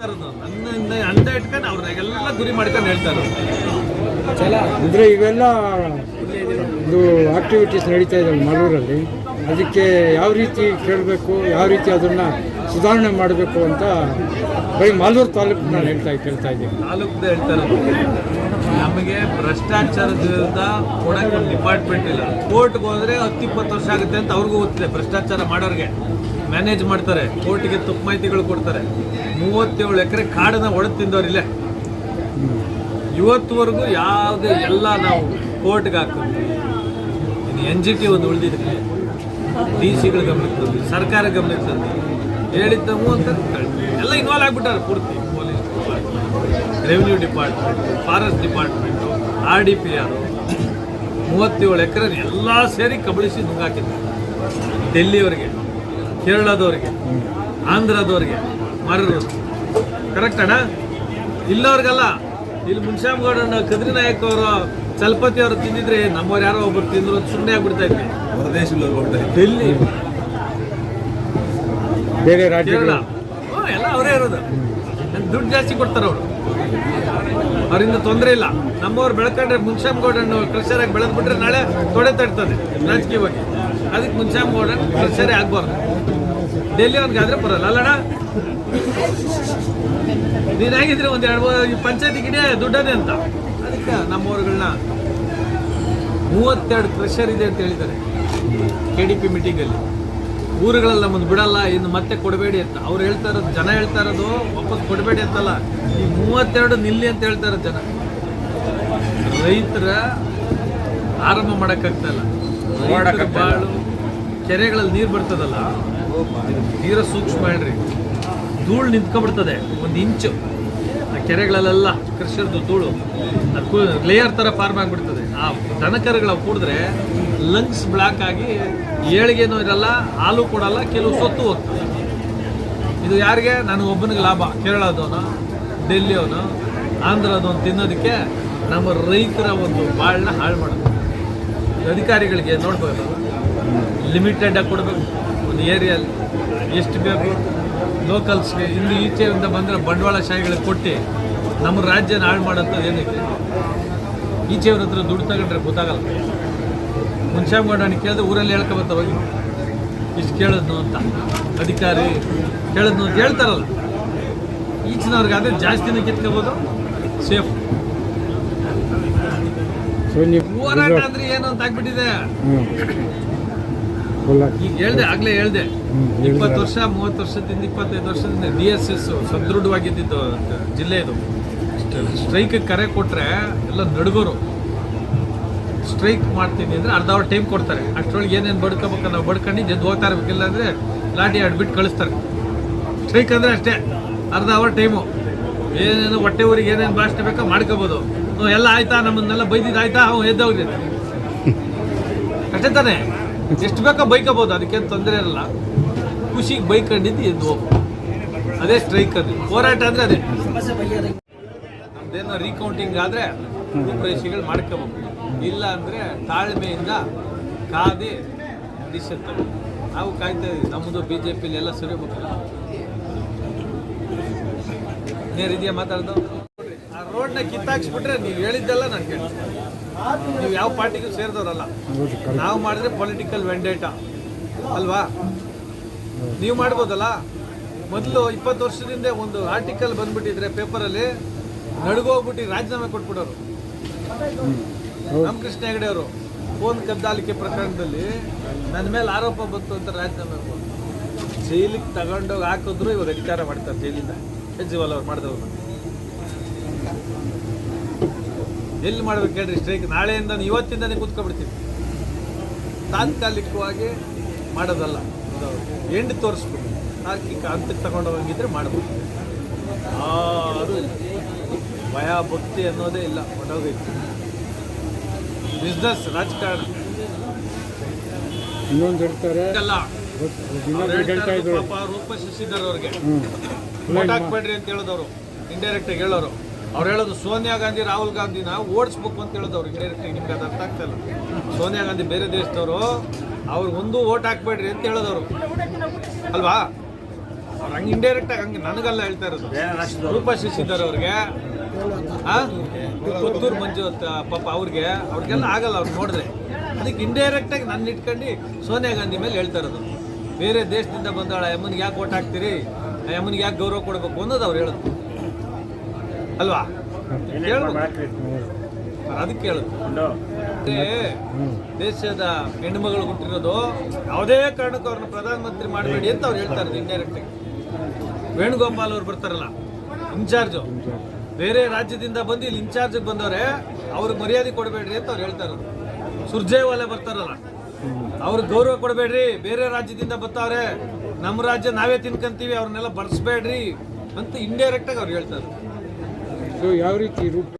ನನ್ನ ಅಂದ ಇಟ್ಕೊಂಡು ಅವ್ರನ್ನೆಲ್ಲ ಗುರಿ ಮಾಡ್ಕೊಂಡು ಹೇಳ್ತಾರೆ ಅಂದರೆ ಇವೆಲ್ಲ ಒಂದು ಆಕ್ಟಿವಿಟೀಸ್ ನಡೀತಾ ಇದ್ದಾವೆ ಮಲೂರಲ್ಲಿ ಅದಕ್ಕೆ ಯಾವ ರೀತಿ ಕೇಳಬೇಕು ಯಾವ ರೀತಿ ಅದನ್ನು ಸುಧಾರಣೆ ಮಾಡಬೇಕು ಅಂತ ಬರೀ ಮಾಲೂರು ತಾಲೂಕು ನಾನು ಹೇಳ್ತಾ ಕೇಳ್ತಾ ಇದ್ದೀನಿ. ತಾಲೂಕ್ದು ಹೇಳ್ತಾರೆ ನಮಗೆ ಭ್ರಷ್ಟಾಚಾರದ ವಿರುದ್ಧ ಡಿಪಾರ್ಟ್ಮೆಂಟ್ ಇಲ್ಲ. ಕೋರ್ಟ್ಗೆ ಹೋದ್ರೆ ಹತ್ತು ಇಪ್ಪತ್ತು ವರ್ಷ ಆಗುತ್ತೆ ಅಂತ ಅವ್ರಿಗೂ ಗೊತ್ತಿದೆ ಭ್ರಷ್ಟಾಚಾರ ಮಾಡೋರಿಗೆ. ಮ್ಯಾನೇಜ್ ಮಾಡ್ತಾರೆ, ಕೋರ್ಟಿಗೆ ತಪ್ಪು ಮಾಹಿತಿಗಳು ಕೊಡ್ತಾರೆ. ಮೂವತ್ತೇಳು ಎಕರೆ ಕಾಡನ್ನ ಒಡೆದು ತಿಂದವ್ರು ಇಲ್ಲೇ. ಇವತ್ತುವರೆಗೂ ಯಾವುದೇ ಎಲ್ಲ ನಾವು ಕೋರ್ಟ್ಗೆ ಹಾಕಿದ್ವಿ. ಎನ್ ಜಿ ಟಿ ಒಂದು ಉಳಿದಿದೆ ಡಿ ಸಿಗಳು ಗಮನಕ್ಕೆ ತಂದ್ವಿ, ಸರ್ಕಾರ ಗಮನಕ್ಕೆ ತಂದ್ವಿ. ಹೇಳಿದ್ದ ಅಂತ ಎಲ್ಲ ಇನ್ವಾಲ್ವ್ ಆಗಿಬಿಟ್ಟಾರೆ ಪೂರ್ತಿ. Police department, revenue department, forest department, R D P R. ಮೂವತ್ತೇಳು ಎಕರೆ ಎಲ್ಲ ಸೇರಿ ಕಬಳಿಸಿ ನುಂಗಾಕಿದ್ದಾರೆ ಡೆಲ್ಲಿಯವರಿಗೆ ಕೇರಳದವರಿಗೆ ಆಂಧ್ರದವ್ರಿಗೆ ಮಾರಿರೋದು. ಕರೆಕ್ಟ್ ಅಣ್ಣ? ಇಲ್ಲವ್ರಿಗಲ್ಲ ಇಲ್ಲಿ ಮುನ್ಶ್ಯಾಮಗೌಡನ ಕದ್ರಿ ನಾಯಕ್ ಅವರು ಚಲಪತಿ ಅವರು ತಿಂದಿದ್ರೆ ನಮ್ಮವ್ರು ಯಾರೋ ಒಬ್ಬರು ತಿಂದ್ರು ಸುಮ್ಮನೆ ಆಗ್ಬಿಡ್ತಾ ಇದ್ವಿ. ಡೆಲ್ಲಿ ಬೇರೆ ಕೇರಳ. ರಾಜ್ಯಗಳು ಎಲ್ಲ ಅವರೇ ಇರೋದು. ದುಡ್ಡು ಜಾಸ್ತಿ ಕೊಡ್ತಾರೆ ಅವರು. ಅವರಿಂದ ತೊಂದರೆ ಇಲ್ಲ. ನಮ್ಮವ್ರು ಬೆಳ್ಕೊಂಡ್ರೆ ಮುನ್ಶ್ಯಾಮಗೌಡನ ಕ್ರಷರ್ ಆಗಿ ಬೆಳೆದ್ಬಿಟ್ರೆ ನಾಳೆ ತೊಡೆ ತಡ್ತದೆ ರಾಜಕೀಯವಾಗಿ. ಅದಕ್ಕೆ ಮುನ್ಶ್ಯಾಮಗೌಡನ್ ಕ್ರಷರೇ ಆಗ್ಬಾರ್ದು. ಡೆಲ್ಲಿ ಅವ್ನಿಗಾದ್ರೆ ಬರಲ್ಲ ಅಲ್ಲಣ್ಣ? ನೀನ್ ಹೇಗಿದ್ರೆ ಒಂದ್ ಎರಡು ಮೂರು ಪಂಚಾಯತಿ ಗಿಡ ದುಡ್ಡದೇ ಅಂತ. ಅದಕ್ಕೆ ನಮ್ಮವ್ರುಗಳನ್ನ ಮೂವತ್ತೆರಡು ಕ್ರೆಷರ್ ಇದೆ ಅಂತ ಹೇಳಿದ್ದಾರೆ ಕೆ ಡಿ ಪಿ ಮೀಟಿಂಗಲ್ಲಿ ಊರುಗಳಲ್ಲಿ ನಮ್ಮನ್ನು ಬಿಡಲ್ಲ ಇನ್ನು ಮತ್ತೆ ಕೊಡಬೇಡಿ ಅಂತ. ಅವ್ರು ಹೇಳ್ತಾ ಇರೋದು ಜನ ಹೇಳ್ತಾ ಇರೋದು ವಾಪಸ್ ಕೊಡಬೇಡಿ ಅಂತಲ್ಲ. ಈ ಮೂವತ್ತೆರಡು ನಿಲ್ಲಿ ಅಂತ ಹೇಳ್ತಾ ಇರೋದು ಜನ. ರೈತರ ಆರಂಭ ಮಾಡೋಕ್ಕಾಗ್ತಾ ಇಲ್ಲ. ಬಾಳು ಕೆರೆಗಳಲ್ಲಿ ನೀರು ಬರ್ತದಲ್ಲ ತೀರ ಸೂಕ್ಷ್ಮ ಹೇಳ್ರಿ. ಧೂಳು ನಿಂತ್ಕೊಂಡ್ಬಿಡ್ತದೆ, ಒಂದು ಇಂಚು. ಆ ಕೆರೆಗಳಲ್ಲೆಲ್ಲ ಕೃಷಿಯರ್ದು ಧೂಳು. ಅದು ಲೇಯರ್ ಥರ ಫಾರ್ಮ್ ಆಗಿಬಿಡ್ತದೆ. ಆ ದನಕರುಗಳು ಕೂಡಿದ್ರೆ ಲಂಗ್ಸ್ ಬ್ಲಾಕ್ ಆಗಿ ಏಳಿಗೆನೂ ಇರಲ್ಲ, ಹಾಲು ಕೊಡಲ್ಲ, ಕೆಲವು ಸೊತ್ತು ಹೋಗ್ತದೆ. ಇದು ಯಾರಿಗೆ? ನನಗೆ ಒಬ್ಬನಿಗೆ ಲಾಭ. ಕೇರಳದವನು ಡೆಲ್ಲಿಯವನು ಆಂಧ್ರದವನು ತಿನ್ನೋದಕ್ಕೆ ನಮ್ಮ ರೈತರ ಒಂದು ಬಾಳನ್ನ ಹಾಳು ಮಾಡೋದು. ಅಧಿಕಾರಿಗಳಿಗೆ ನೋಡ್ಬೋದು ಲಿಮಿಟೆಡ್ ಆಗಿ ಕೊಡಬೇಕು. ಒಂದು ಏರಿಯಲ್ಲಿ ಎಷ್ಟು ಬೇಕು ಲೋಕಲ್ಸ್ಗೆ ಇಲ್ಲಿ ಈಚೆಯಿಂದ ಬಂದರೆ ಬಂಡವಾಳಶಾಹಿಗಳಿಗೆ ಕೊಟ್ಟು ನಮ್ಮ ರಾಜ್ಯನ ಹಾಳು ಮಾಡೋಂಥದ್ದು ಏನಕ್ಕೆ ಈಚೆಯವ್ರ ಹತ್ರ ದುಡ್ಡು ತಗೊಂಡ್ರೆ ಗೊತ್ತಾಗಲ್ಲ. ಮುನ್ಶ್ಯಾಮಗೌಡನ ಕೇಳಿದ್ರೆ ಊರಲ್ಲಿ ಹೇಳ್ಕೊಬತ್ತ ಹೋಗಿ. ಇಷ್ಟು ಕೇಳಿದ್ನು ಅಂತ. ಅಧಿಕಾರಿ ಕೇಳಿದ್ನು ಅಂತ ಹೇಳ್ತಾರಲ್ಲ. ಈಚಿನವ್ರಿಗಾದ್ರೆ ಜಾಸ್ತಿನೇ ಕಿತ್ಕೋಬೋದು. ಸೇಫ್. ಹೋರಾಟ ಅಂದ್ರೆ ಏನು ಅಂತ ಆಗ್ಬಿಟ್ಟಿದೆ. ಈಗ ಹೇಳ್ದೆ ಆಗ್ಲೇ ಹೇಳ್ದೆ. ಇಪ್ಪತ್ತು ವರ್ಷ ಮೂವತ್ತು ವರ್ಷದಿಂದ ಇಪ್ಪತ್ತೈದು ವರ್ಷದಿಂದ ಡಿ ಎಸ್ ಎಸ್ ಸದೃಢವಾಗಿದ್ದು ಜಿಲ್ಲೆ ಇದು ಸ್ಟ್ರೈಕ್ ಕರೆ ಕೊಟ್ರೆ ಎಲ್ಲ ನಡುಗೋರು. ಸ್ಟ್ರೈಕ್ ಮಾಡ್ತೀನಿ ಅಂದ್ರೆ ಅರ್ಧ ಅವರ್ ಟೈಮ್ ಕೊಡ್ತಾರೆ. ಅಷ್ಟರೊಳಗೆ ಏನೇನು ಬಡ್ಕೋಬೇಕು ನಾವು ಬಡ್ಕೊಂಡು ಎದ್ದು ಹೋಗ್ತಾ ಇರ್ಬೇಕಿಲ್ಲ ಅಂದ್ರೆ ಲಾಠಿ ಆಡ್ಬಿಟ್ಟು ಕಳಿಸ್ತಾರೆ. ಸ್ಟ್ರೈಕ್ ಅಂದ್ರೆ ಅಷ್ಟೇ ಅರ್ಧ ಅವರ್ ಟೈಮು. ಏನೇನು ಹೊಟ್ಟೆ ಊರಿಗೆ ಏನೇನು ಭಾಷೆ ಬೇಕೋ ಮಾಡ್ಕೋಬೋದು. ಎಲ್ಲ ಆಯ್ತಾ? ನಮ್ಮನ್ನೆಲ್ಲ ಬೈದಿದ್ದು ಆಯ್ತಾ ಅವ್ನು ಎದ್ದೋಗ್ರಿ. ಅಷ್ಟೇ ತಾನೇ? ಎಷ್ಟು ಬೇಕೋ ಬೈಕೋಬೋದು, ಅದಕ್ಕೇನು ತೊಂದರೆ ಇರಲ್ಲ. ಖುಷಿಗೆ ಬೈಕಂಡಿದ್ದು ಎದ್ದು ಹೋಗು ಅದೇ ಸ್ಟ್ರೈಕ್ ಅದು. ಹೋರಾಟ ಅಂದರೆ ಅದೇ. ನಮ್ದೇನೋ ರೀಕೌಂಟಿಂಗ್ ಆದರೆ ಪ್ರದೇಶಗಳು ಮಾಡ್ಕೋಬೇಕು. ಇಲ್ಲ ಅಂದರೆ ತಾಳ್ಮೆಯಿಂದ ಕಾದಿ ಡಿಸಿಷನ್ ತಗೋ ನಾವು ಕಾಯ್ತಾ ಇದ್ದೀವಿ. ನಮ್ಮದು ಬಿ ಜೆ ಪಿಲಿ ಎಲ್ಲ ಸರಿಬೇಕಲ್ಲ ಇದೆಯಾ ಮಾತಾಡ್ದು? ರೋಡ್ನ ಕಿತ್ತಾಕ್ಸ್ಬಿಟ್ರೆ ನೀವು ಹೇಳಿದ್ದೆಲ್ಲ ನಾನು ಕೇಳ್ತೀನಿ. ನೀವು ಯಾವ ಪಾರ್ಟಿಗೂ ಸೇರಿದವರಲ್ಲ. ನಾವು ಮಾಡಿದ್ರೆ ಪೊಲಿಟಿಕಲ್ ವೆಂಡೇಟ ಅಲ್ವಾ? ನೀವು ಮಾಡ್ಬೋದಲ್ಲ? ಮೊದಲು ಇಪ್ಪತ್ತು ವರ್ಷದಿಂದ ಒಂದು ಆರ್ಟಿಕಲ್ ಬಂದ್ಬಿಟ್ಟಿದ್ರೆ ಪೇಪರಲ್ಲಿ ನಡುಗೋಗ್ಬಿಟ್ಟು ರಾಜೀನಾಮೆ ಕೊಟ್ಬಿಡೋರು. ರಾಮಕೃಷ್ಣ ಹೆಗಡೆ ಅವರು ಫೋನ್ ಕದ್ದಾಲಿಕೆ ಪ್ರಕರಣದಲ್ಲಿ ನನ್ನ ಮೇಲೆ ಆರೋಪ ಬಂತು ಅಂತ ರಾಜೀನಾಮೆ. ಜೈಲಿಗೆ ತಗೊಂಡೋಗಿ ಹಾಕಿದ್ರು ಇವರು ಅಧಿಕಾರ ಮಾಡ್ತಾರೆ ಜೈಲಿಂದ. ಕೇಜ್ರಿವಾಲ್ ಅವ್ರು ಮಾಡಿದವ್ರು. ಎಲ್ಲಿ ಮಾಡ್ಬೇಕು ಹೇಳ್ರಿ ಸ್ಟ್ರೈಕ್ ನಾಳೆಯಿಂದ ಇವತ್ತಿಂದನೇ ಕೂತ್ಕೊಬಿಡ್ತೀವಿ ತಾತ್ಕಾಲಿಕವಾಗಿ ಮಾಡೋದಲ್ಲ. ಎಂಡ್ ತೋರಿಸ್ಬಿಟ್ಟು ತಾರ್ಕಿಕ ಹಂತಕ್ಕೆ ತಗೊಂಡೋಗಿದ್ರೆ ಮಾಡ್ಬೋದು. ಯಾರು ಇಲ್ಲ. ಭಯ ಭಕ್ತಿ ಅನ್ನೋದೇ ಇಲ್ಲ. ಹೊಟ್ಟೋಗೈತಿ ಬಿಸ್ನೆಸ್ ರಾಜಕಾರಣ. ಇನ್ನೊಂದು ಹೇಳ್ತಾರೆ. ರೂಪ ಶಶಿಧರ್ ಅವ್ರಿಗೆ ಹಾಕ್ಬೇಡ್ರಿ ಅಂತ ಹೇಳಿದವರು. ಇಂಡೈರೆಕ್ಟ್ ಆಗಿ ಹೇಳೋರು. ಅವ್ರು ಹೇಳೋದು ಸೋನಿಯಾ ಗಾಂಧಿ, ರಾಹುಲ್ ಗಾಂಧಿನ ಓಡಿಸ್ಬೇಕು ಅಂತ ಹೇಳೋದವ್ರು ಅವ್ರಿಗೆ ಆಗಿ ನಿಮ್ಗೆ ಅದು ಅರ್ಥ ಆಗ್ತಾ ಇಲ್ಲ. ಸೋನಿಯಾ ಗಾಂಧಿ ಬೇರೆ ದೇಶದವರು ಅವ್ರಿಗೆ ಒಂದು ಓಟ್ ಹಾಕ್ಬೇಡ್ರಿ ಅಂತ ಹೇಳೋದವ್ರು. ಅಲ್ವಾ? ಅವ್ರು ಹಂಗೆ ಇಂಡೈರೆಕ್ಟ್ ಆಗಿ ಹಂಗೆ ನನಗಲ್ಲ ಹೇಳ್ತಾ ಇರೋದು. ರೂಪ ಶಿಕ್ಷಿದ್ದಾರೆ ಅವ್ರಿಗೆ? ಪುತ್ತೂರು ಮಂಜು ಅಂತ ಪಾಪ ಅವ್ರಿಗೆ, ಅವ್ರಿಗೆಲ್ಲ ಆಗಲ್ಲ ಅವ್ರು ನೋಡಿದ್ರೆ. ಅದಕ್ಕೆ ಇಂಡೈರೆಕ್ಟ್ ಆಗಿ ನನ್ನ ಇಟ್ಕೊಂಡು ಸೋನಿಯಾ ಗಾಂಧಿ ಮೇಲೆ ಹೇಳ್ತಾ ಇರೋದು. ಬೇರೆ ದೇಶದಿಂದ ಬಂದಾಳ ಯಮ್ಮನಿಗೆ ಯಾಕೆ ಓಟ್ ಹಾಕ್ತೀರಿ? ಯಮ್ಮನಿಗೆ ಯಾಕೆ ಗೌರವ ಕೊಡಬೇಕು ಅನ್ನೋದು ಅವ್ರು ಹೇಳೋದು. ಅಲ್ವಾ? ಅದಕ್ಕೆ ಕೇಳುದು ದೇಶದ ಹೆಣ್ಮಗಳು ಹುಟ್ಟಿರೋದು ಯಾವುದೇ ಕಾರಣಕ್ಕೂ ಅವ್ರನ್ನ ಪ್ರಧಾನಮಂತ್ರಿ ಮಾಡಬೇಡಿ ಅಂತ ಅವ್ರು ಹೇಳ್ತಾರೆ ಇಂಡೈರೆಕ್ಟ್ ಆಗಿ. ವೇಣುಗೋಪಾಲ್ ಅವ್ರು ಬರ್ತಾರಲ್ಲ ಇನ್ಚಾರ್ಜ್. ಬೇರೆ ರಾಜ್ಯದಿಂದ ಬಂದು ಇಲ್ಲಿ ಇನ್ಚಾರ್ಜ್ ಬಂದವ್ರೆ ಅವ್ರಿಗೆ ಮರ್ಯಾದೆ ಕೊಡಬೇಡ್ರಿ ಅಂತ ಅವ್ರು ಹೇಳ್ತಾರೆ ಸುರ್ಜೇವಾಲೆ ಬರ್ತಾರಲ್ಲ ಅವ್ರಿಗೆ ಗೌರವ ಕೊಡಬೇಡ್ರಿ. ಬೇರೆ ರಾಜ್ಯದಿಂದ ಬರ್ತಾವ್ರೆ ನಮ್ಮ ರಾಜ್ಯ ನಾವೇ ತಿನ್ಕಂತೀವಿ ಅವ್ರನ್ನೆಲ್ಲ ಬರ್ಸ್ಬೇಡ್ರಿ ಅಂತ ಇಂಡೈರೆಕ್ಟಾಗಿ ಅವ್ರು ಹೇಳ್ತಾರೆ ಸೊ ಯಾವ ರೀತಿ ರೂಪ